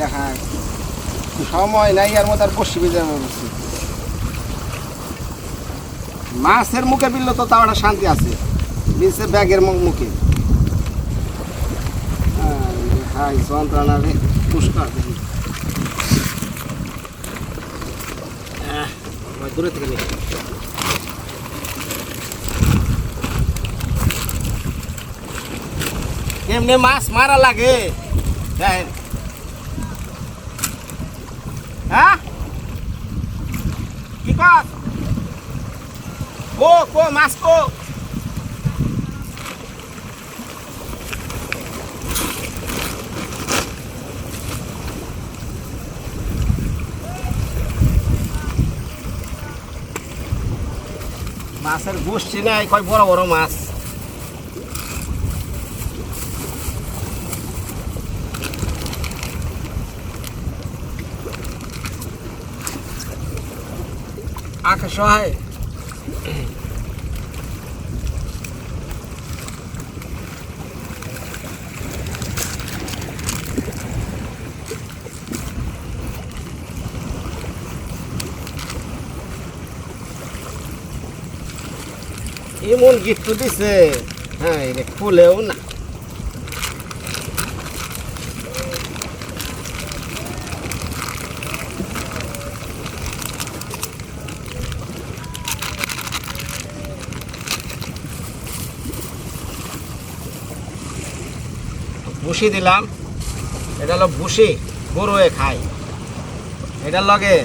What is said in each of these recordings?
দেখা সময় নাই, আর মতো আর বসি বেজে মাছের মুখে বিললে তো তাও একটা শান্তি আছে। বিলছে ব্যাগের মুখে। দূরে থেকে কেমনে মাছ মারা লাগে। দেখেন হ্যাঁ? কি কর কো কো মাছ কো। মাছের গোষ্ঠী নাই কয় বড় বড় মাছ। আকাশ হয় এমন গিফট দিছে। হ্যাঁ এটা খুলেও না। ভুসি দিলাম। এটা হলো ভুসি গরুয়ে খাই। এটার লগে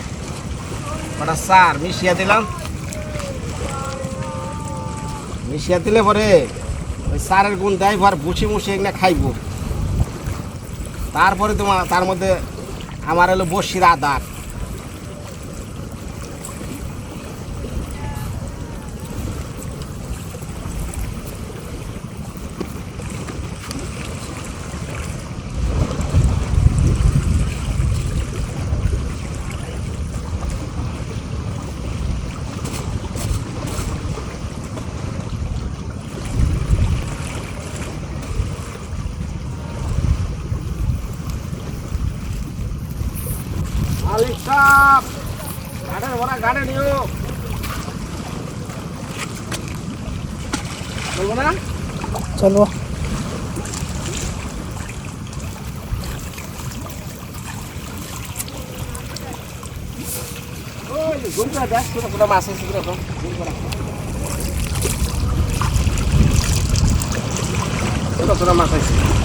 ওটা সার মিশিয়ে দিলাম। মিশিয়ে দিলে পরে ওই সারের গুণ দেয় আর ভুসি মুসি এগুলো খাইব। তারপরে তোমার, তার মধ্যে আমার হলো বসির আদার। গাড়ের ভরা গাড়ি নিও বলব না চলো ওই গুনটা দেখ ছোট ছোট মাছ আছে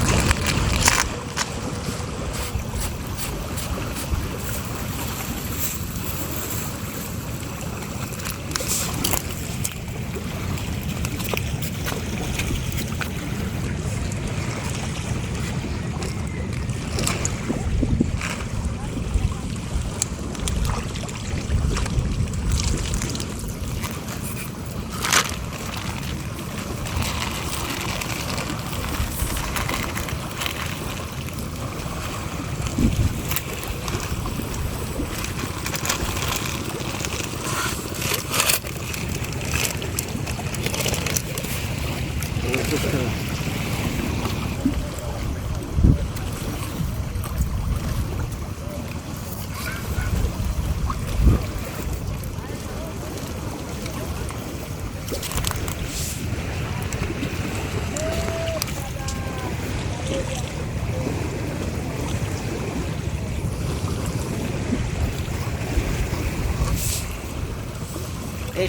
এই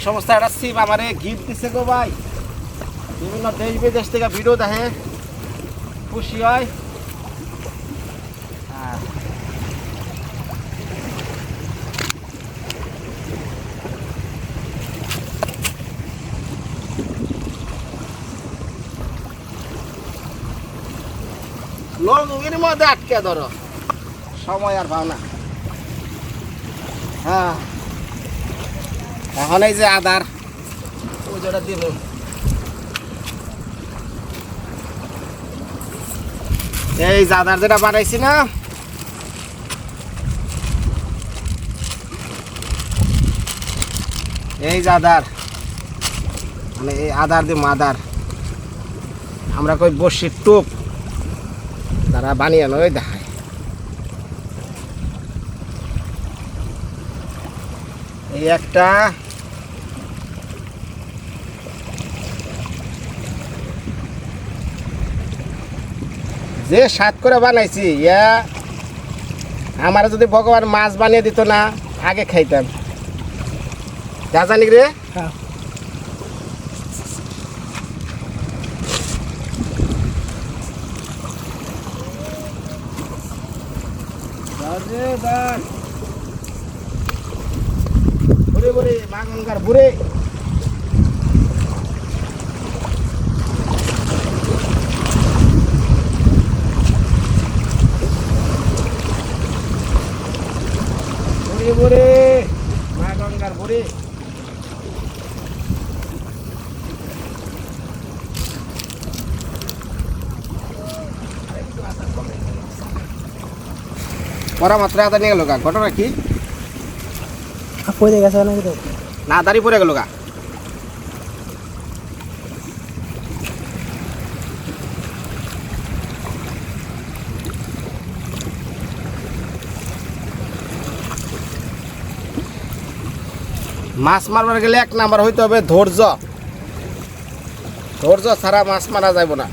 সমস্ত একটা সিপ আমারে গিফট দিছে গো ভাই বিভিন্ন দেশ বিদেশ থেকে ভিডিও দেখে খুশি হ্যাঁ। লঙ্গির মধ্যে আটকে ধরো। সময় আর পাও না। হ্যাঁ। এখন এই যে আদার পুজোটা দিব। এই যে আদার যেটা বানাইছি না, এই যে আদার মানে এই আদার দিয়ে মাদার। আমরা কই বসির টুপ। তারা বানিয়ানোই দেখায়। এই একটা। যে সাত করে বানাইছি, ইয়া, আমার যদি ভগবান মাছ বানিয়ে দিত না, আগে খাইতাম। যা জানি রে? হ্যাঁ। বুড়ে বুড়ে মাগনকার বুড়ে বুড়ে বুড়ে মা গঙ্গার বুড়ে নিয়ে গেল গা। ঘটনা কি? পড়ে গেছে নাকি তো না দাঁড়িয়ে পড়ে গেল গা। মাছ মারবার গেলে এক নাম্বার হইতে হবে ধৈর্য। ধৈর্য ছাড়া মাছ মারা যাইব না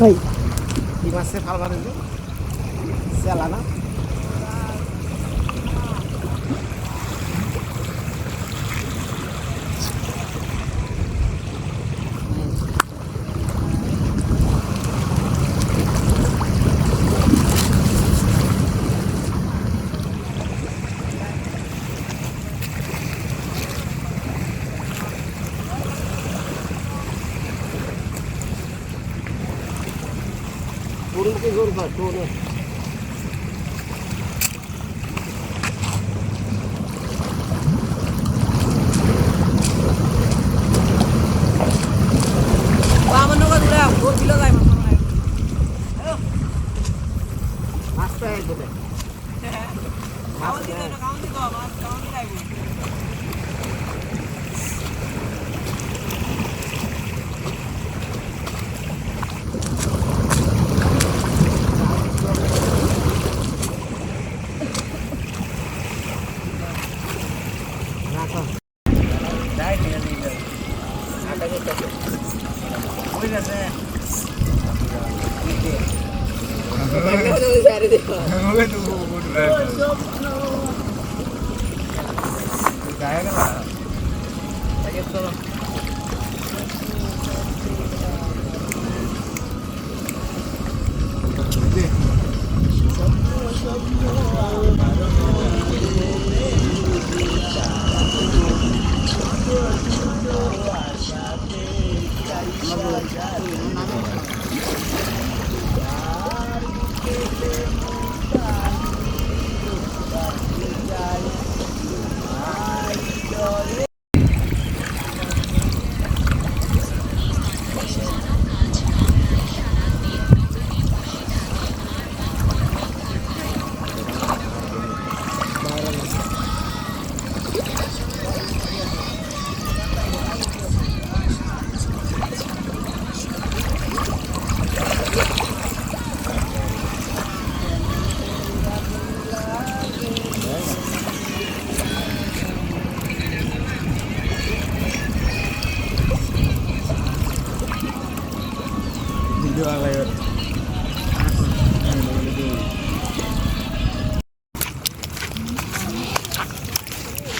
ভাই কি মাছে ফাল মারে যে চেলা না পুরুষকে জোর কর টোনে আমার নৌকা দূরে ওর বিলো যায় মাছ পেয়ে গেলে মাছ পেয়ে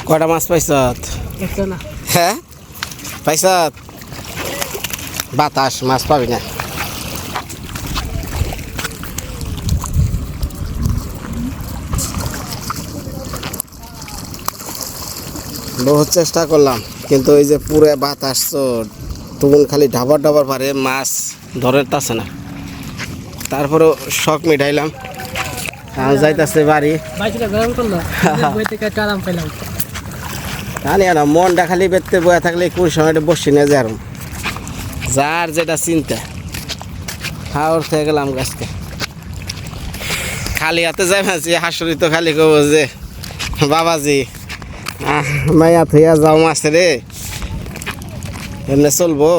কটা মাছ পাইছত? হ্যাঁ? পাইছত? বাতাস মাছ পাবি না। বহুত চেষ্টা করলাম কিন্তু ওই যে পুরে বাতাস তো তখন খালি ডাবার ডাবার পারে মাছ। ধরে তাছে না। তারপরেও শখ মিটাইলাম। যাইতাছে বাড়ি। জানি না মনটা খালি বেতে বয়ে থাকলে কোন সময়টা বসি না যার যার যেটা চিন্তা খাওয়ার থেকে গেলাম গাছকে। খালি হাতে যাই মাছি হাসুরি তো খালি কব যে বাবাজি মাইয়া থইয়া যাও মাছ রে। এমনি চলবো?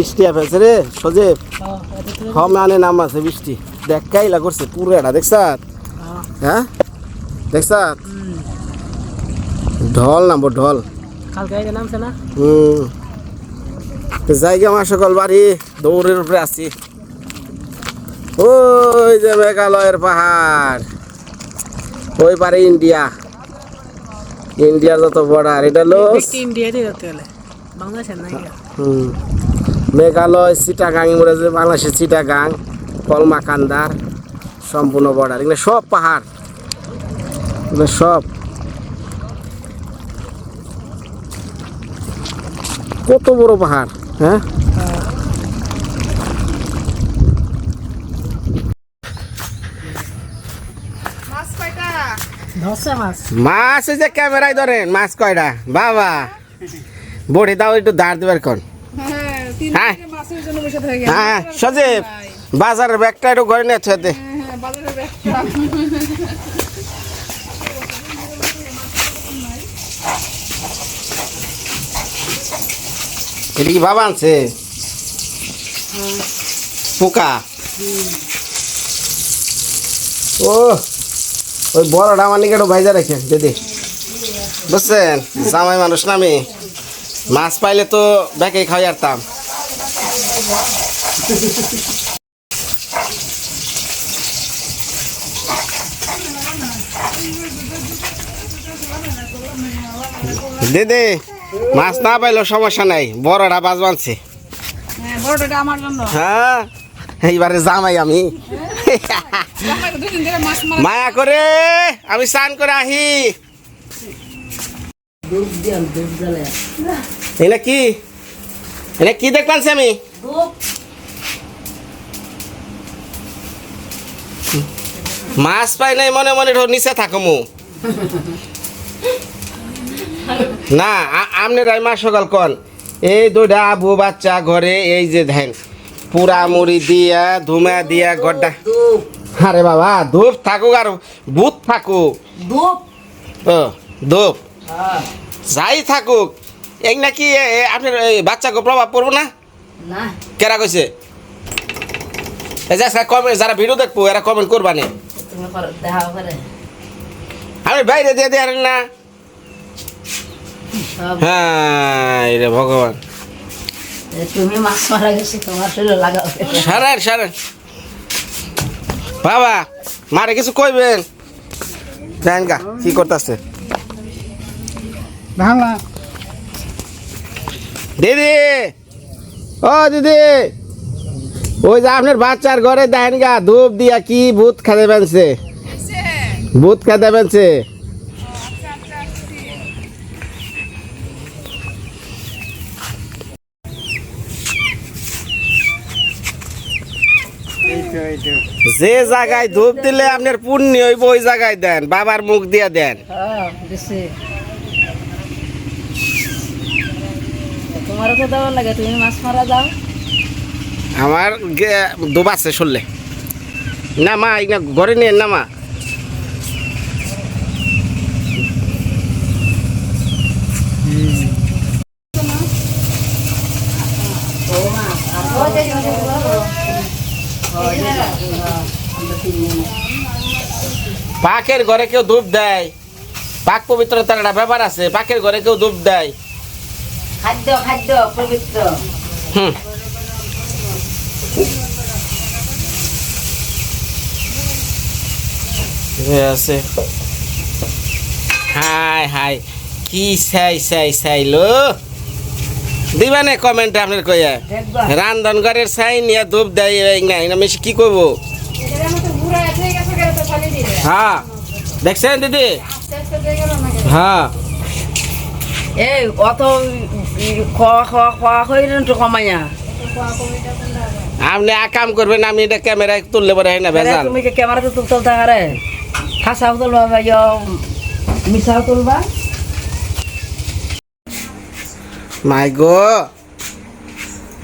বৃষ্টি ফেলছে রে সজীব। হমে আনে নাম আছে বৃষ্টি। দেখ কাইলা করছে পুরো এটা দেখছাত হ্যাঁ। দেখছাত ঢল নামবো ঢল। হুম। জায়গা আমার সকল বাড়ি দৌড়ের উপরে আছি। ওই যে মেঘালয়ের পাহাড়। ওই পারে ইন্ডিয়া। ইন্ডিয়ার যত বর্ডার এটা হলো একটি ইন্ডিয়া দিয়ে গেলে। বাংলাদেশের নাই হুম। মেঘালয় চিটাগাং যে বাংলাদেশের চিটাগাং কলমাকান্দার সম্পূর্ণ বর্ডার এগুলো সব পাহাড়। এগুলো সব। কত বড় পাহাড় হ্যাঁ? ধরছে মাছ। যে ক্যামেরায় ধরেন মাছ কয়টা? বাবা। বড়ি দাও একটু দাঁড় দেবার কোন হ্যাঁ, হ্যাঁ। হ্যাঁ সজীব বাজারের ব্যাগটা একটু ঘরে নিয়ে দে। হ্যাঁ। এটা কি বাবা আনছে। পোকা। ও ওই বড়টা আমার নিকে একটু ভাইজা রেখে দিদি বুঝছেন? জামাই মানুষ না আমি। মাছ পাইলে তো ব্যাকে খাওয়াই আরতাম। দিদি মাছ না পাইলেও সমস্যা নাই বড়টা বাজ বানছে হ্যাঁ, জন্য। হ্যাঁ এইবারে জামাই আমি। মায়া করে আমি স্নান করে আহি। এটা কি? এটা কি দেখ পাচ্ছি আমি? মাছ পাই নাই মনে মনে নিচে থাকো মু। না আমনে রাই মাস সকাল কন। এই দুইটা আবু বাচ্চা ঘরে এই যে ধ্যান পুরা মুড়ি দিয়া ধুমা দিয়া গড্ডা। আরে বাবা ধূপ থাকুক আর ভূত থাকুক। ও ধূপ। যাই থাকুক। এই নাকি আপনার বাচ্চাকে প্রভাব পড়ব না? না কেরা কইছে এই যে আজকে কমেন্ট যারা ভিডিও দেখব এরা কমেন্ট করবানি তুমি দেখা করে আমি বাইরে দিয়ে দিয়ে না। হ্যাঁ রে ভগবান। তুমি মাছ মারা গেছে তোমার শরীরে লাগাও। সারেন সারেন বাবা মারে কিছু কইবেন? জানেন গা কি করতেছে? দিদি! ও, দিদি। ওই যে আপনার বাচ্চার ঘরে দেখেন গা, ধূপ দিয়া কি ভূত খাতে বেনছে। ভূত খাতে বেনছে। যে জায়গায় ধূপ দিলে আপনার পুণ্য হইব, ওই জায়গায় দেন, বাবার মুখ দিয়া দেন। তোমারও তো দেওয়ার লাগে, তুমি মাছ মারা যাও। আমার দুব আছে শুনলে। না মা এগুলা ঘরে নিয়ে না মা। পাকের ঘরে কেউ ধূপ দেয়। পাক পবিত্রতার একটা ব্যাপার আছে, পাকের ঘরে কেউ ধূপ দেয়। খাদ্য খাদ্য পবিত্র। হুম। আছে। হাই হাই। কি সাই সাই সাইলো দিবা নে কমেন্টে আপনার কইয়া। রান্ধন ঘরের সাই নিয়ে ধূপ দেয় মেশি কি করব? হ্যাঁ। দেখছেন দিদি? হ্যাঁ। এই অত খাওয়া খাওয়া খাওয়া হয়ে তো কমাইয়া আপনি এক কাম করবেন আমি এটা ক্যামেরায় তুললে পরে হয় না ভেজাল তুমি কি ক্যামেরাতে তুলতে থাকারে খাসাও তুলবা ইয়া মিশাও তুলবা মাই গো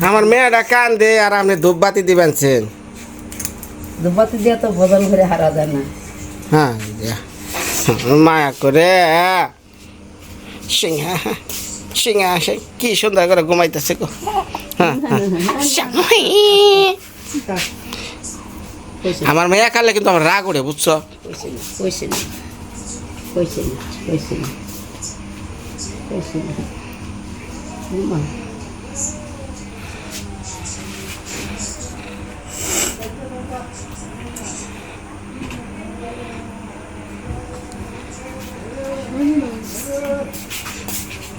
আমার মেয়েটা কান দে আর আপনি ধূপ বাতি দিবেন সেন দুপাতি দিয়ে তো ভোজন করে হারা যায় না হ্যাঁ মায়া করে সিংহা সিংহা সে কি সুন্দর করে ঘুমাইতেছে গো। হ্যাঁ, হ্যাঁ। আমার মেয়া কালে কিন্তু আমার রাগ উঠে বুঝছ? না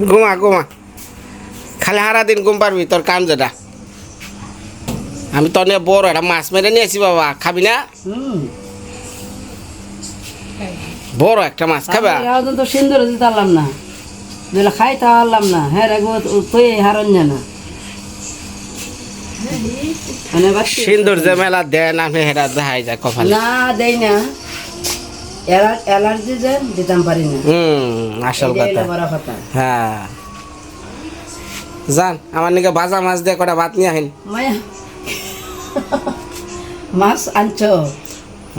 ঘুমা ঘুমা। খালি সারা দিন ঘুম পারবি তোর কাম যেটা। আমি তো নিয়ে বড় একটা মাছ মেরে নিয়েছি বাবা খাবি না? বড় একটা মাছ খাবা। তো সুন্দর দিতে পারলাম না। যেটা খাইতে পারলাম না হ্যাঁ রেগো তুই না। মানে বাচ্চা- সিন্দুর যে মেলা দেন আপনি হেরা দেখাই যায় কপালে। না দেই না। অ্যালার্জি যে দিতাম পারি না। হুম আসল কথা। হ্যাঁ। যান আমার নিকে ভাজা মাছ দিয়ে কটা ভাত নিয়ে আহিন। মাছ আনছো?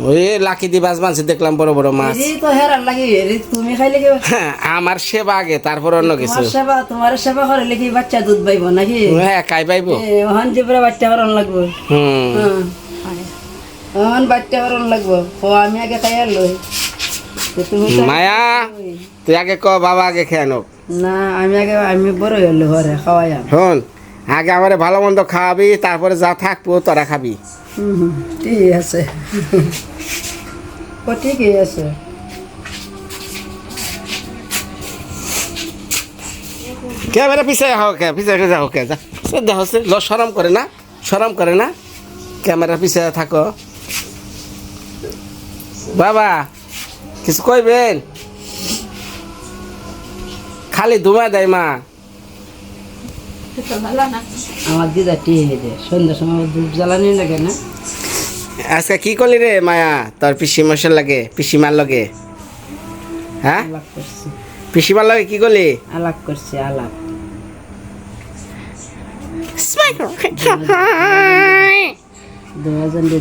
ওই লাকি দি মাছ মানছি দেখলাম বড় বড় মাছ। তো হেরার লাগি তুমি খাইলে কি হ্যাঁ, আমার সেবা আগে তারপর অন্য কিছু। সেবা তোমার সেবা করে কি বাচ্চা দুধ পাইব নাকি? হ্যাঁ কাই পাইবো? যে পুরা বাচ্চা হরণ লাগবো। হুম। হ্যাঁ বাচ্চা হরণ লাগবো। ও আমি আগে খাই লই। মায়া তুই আগে ক বাবা আগে খেয়ে নোক না আমি আগে আমি বড় হইল ঘরে খাওয়াই শোন আগে আমারে ভালো মন্দ খাওয়াবি তারপরে যা থাকব তোরা খাবি। ঠিক আছে। ও ঠিকই আছে। কে বেরে পিছে হোক কে পিছে যা হোক যা। দেখো সে ল সরম করে না সরম করে না। ক্যামেরা পিছে থাকো। বাবা কিছু কইবেন? খালি ধুমা দেয় মা। আমার দিদা টিয়ে দে সন্ধ্যার সময় ধূপ জ্বালানি লাগে না? আজকে কি করলি রে মায়া? তোর পিসি মশার লাগে পিসিমার লগে? হ্যাঁ? পিসিমার লগে কি করলি? আলাপ করছি আলাপ। দু হাজার দিয়ে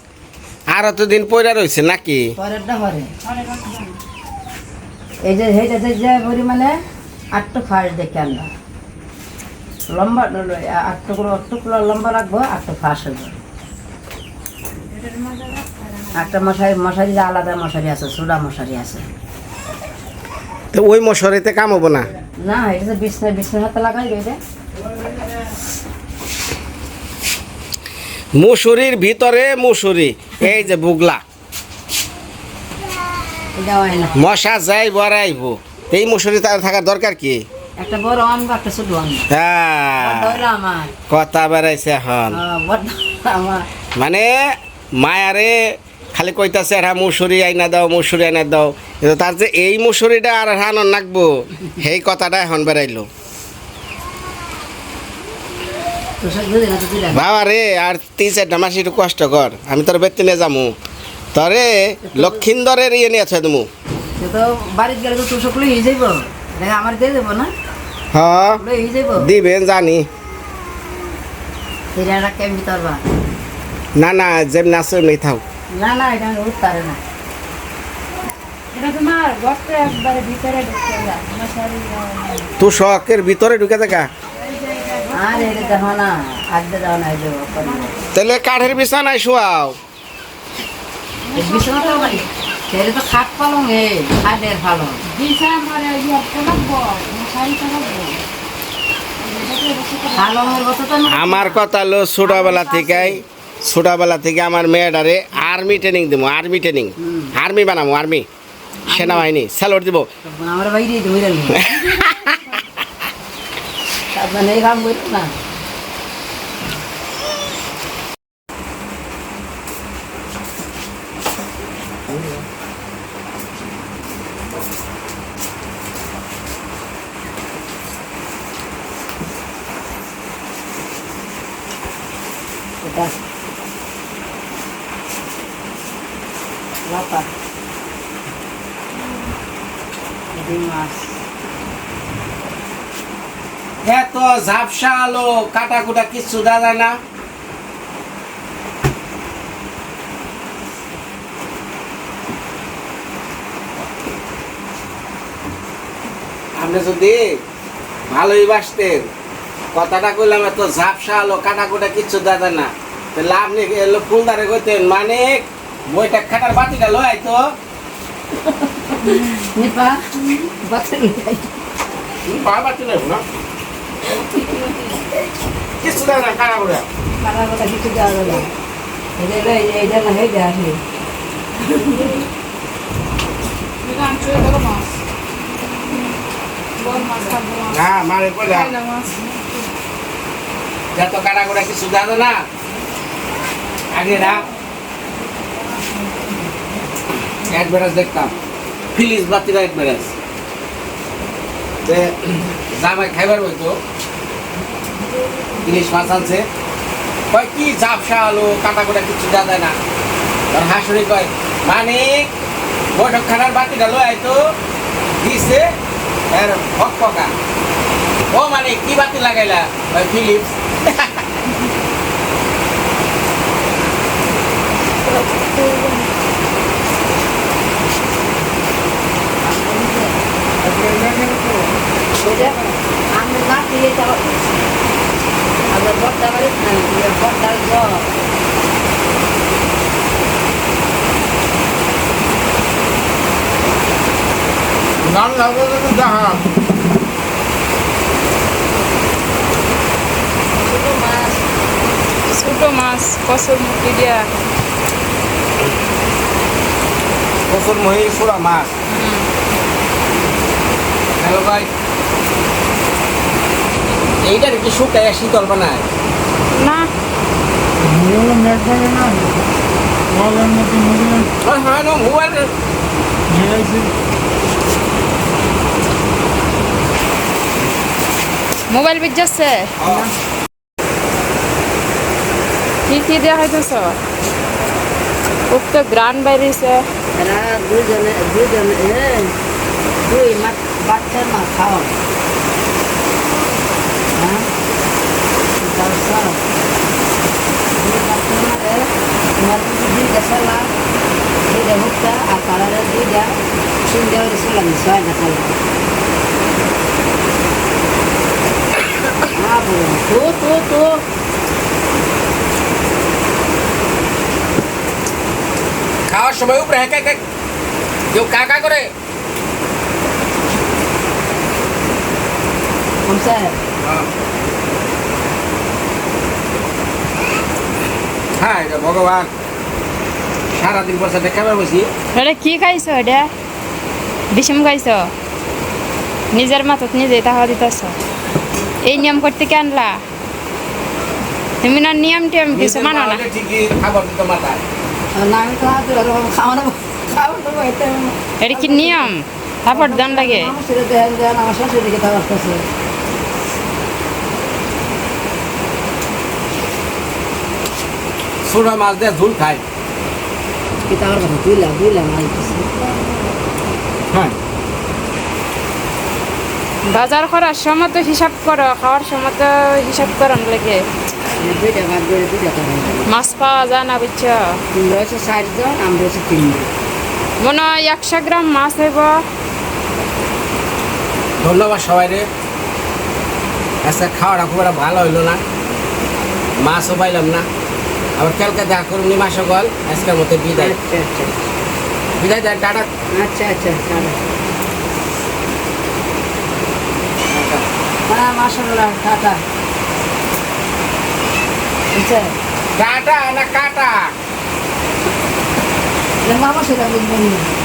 আর দিন পয়রা রয়েছে নাকি? এই যে সেইটা যে পরিমাণে আটটু ফাঁস দেখে আনবা লম্বা আটটুকুলো আটটুকুলো লম্বা রাখব আটটু ফাঁস হইব। একটা মশারি মশারি আলাদা মশারি আছে চূড়া মশারি আছে। তো ওই মশারিতে কাম হব না? না এটা বিছনা বিছনা হাতে লাগাই এটা মুসুরির ভিতরে মুসুরি এই যে বুগলা। মশা যাই বড়াইব। এই মুসুরি তার থাকার দরকার কি? হ্যাঁ। কথা বেড়াইছে এখন। হ্যাঁ, মানে মায়ারে খালি কইতাছে হ্যাঁ মুসুরি আইনা দাও মুসুরি আইনা দাও। কিন্তু তার যে এই মুসুরিটা আর হানন নাকবো সেই কথাটা এখন বেড়াইলো তো সব বুঝে না তো দিলে বাবা রে আর তিন চারটা মাস একটু কষ্ট কর। আমি তোর বেতনে নিয়ে যামু। তরে লক্ষিন্দরের ইয়ে নিয়ে আছে তুমি তো বাড়িতে গেলে তো তুষক লই যাইব। দেখা আমার দিয়ে দেবো না? হ্যাঁ লই যাইব। দিবেন জানি। সেটা কেমনি তরবা? না না যেমনি আছে এমনি থাক। না না এটা আমি না। এটা তোমার ঘরটা একবারে ভিতরে ঢুকতে যায় মশারি তুই শখের ভিতরে ঢুকে থাকা। তাহলে কাঠের বিছানায় শোয়াও। আমার কথা হলো ছোটবেলা থেকেই ছোটবেলা থেকে আমার মেয়েটারে আর্মি ট্রেনিং দিব আর্মি ট্রেনিং আর্মি বানাবো আর্মি সেনাবাহিনী স্যালোর দিব। আমার বাইরে তো বুঝলেন তারপরে এই কাম করি না এটা লাপা ডিম মাছ এত ঝাপসা আলো কাটা কুটা কিচ্ছু দাদা না। আপনি যদি ভালোই বাসতেন কথাটা কইলাম এত ঝাপসা আলো কাটা কুটা কিচ্ছু দাদা না। তাহলে আপনি এলো ফুলদারে কইতেন মানে বইটা খাটার বাতিটা লয় তো। নিপা বাচ্চা নিয়ে বাতি না? কিচ্ছু দাদা না কাটা কুটা খারাপ কথা কিছু দেওয়া যাবে না এটা এইটা না। কাটা কিছু দাদা না আগে না অ্যাডভার্টাইজ দেখতাম। ফিলিস বাতির অ্যাডভার্টাইজ জামাই খাইবার হইতো। ইলিশ মাছ আনছে। কয়, কি ঝাপসা আলো, কাটা কুটা কিছু দাদা না। আর হাসুরি কয় মানে বৈঠক খানার বাতিটা লয় আইতো দিছে এর হক পকা। ও মানে কি বাতি লাগাইলা? ফিলিপস। আমি না দিয়ে নাম লাগবে জাহাজ ছোট মাছ। ছোট মাছ কসুর মুখি দিয়া কসুর মহি সুরা মাছ হ্যালো ভাই। এইটা কি শুকায় শীতল বানায়? না। হ্যাঁ হ্যাঁ নো মোবাইল মোবাইল বিজ যাচ্ছে কি কি দেওয়া হইতেছ? খুব তো গ্রান বাইরেছে। দুজনে দুজনে দুই বাচ্চার মা খাওয়া হ্যাঁ তারপর দুই বাচ্চার মারে মালকুচি গেছলা দুইটা ভুট্টা আর কালারের দুইটা তিনটা হয়ে চলে আমি ছয় দেখাল তো তো তো খাওয়ার সময় উপরে এক এক কেউ কাকা করে কোন স্যার হ্যাঁ হ্যাঁ এটা ভগবান। সারাদিন বসাতে খাবার বসি এটা কি খাইছো এটা? বিষম খাইছো? নিজের মাথাত নিজে তাহা দিতেছ। এই নিয়ম করতে কে আনলা? তুমি না নিয়ম টিয়ম কিছু মানো না? এটা কি নিয়ম? তারপর দান লাগে। ছোড়া মাছ দিয়ে ঝুল খায়। হ্যাঁ। বাজার করার সময় তো হিসাব করো খাওয়ার সময় তো হিসাব করো লেগে। মাছ পাওয়া যায় না বুঝছ? আমি মনে হয় একশো গ্রাম মাছ হইব। ধন্যবাদ সবাই রে আচ্ছা খাওয়াটা খুব ভালো হইল না। মাছও পাইলাম না। আবার কালকে দেখা করুন মাসে গল আজকের মতো বিদায়। আচ্ছা আচ্ছা। বিদায় দেন টাটা। আচ্ছা আচ্ছা টাটা। হ্যাঁ মাসাল্লাহ টাটা। টাটা না কাটা? মামা সেটা বুঝবেন না।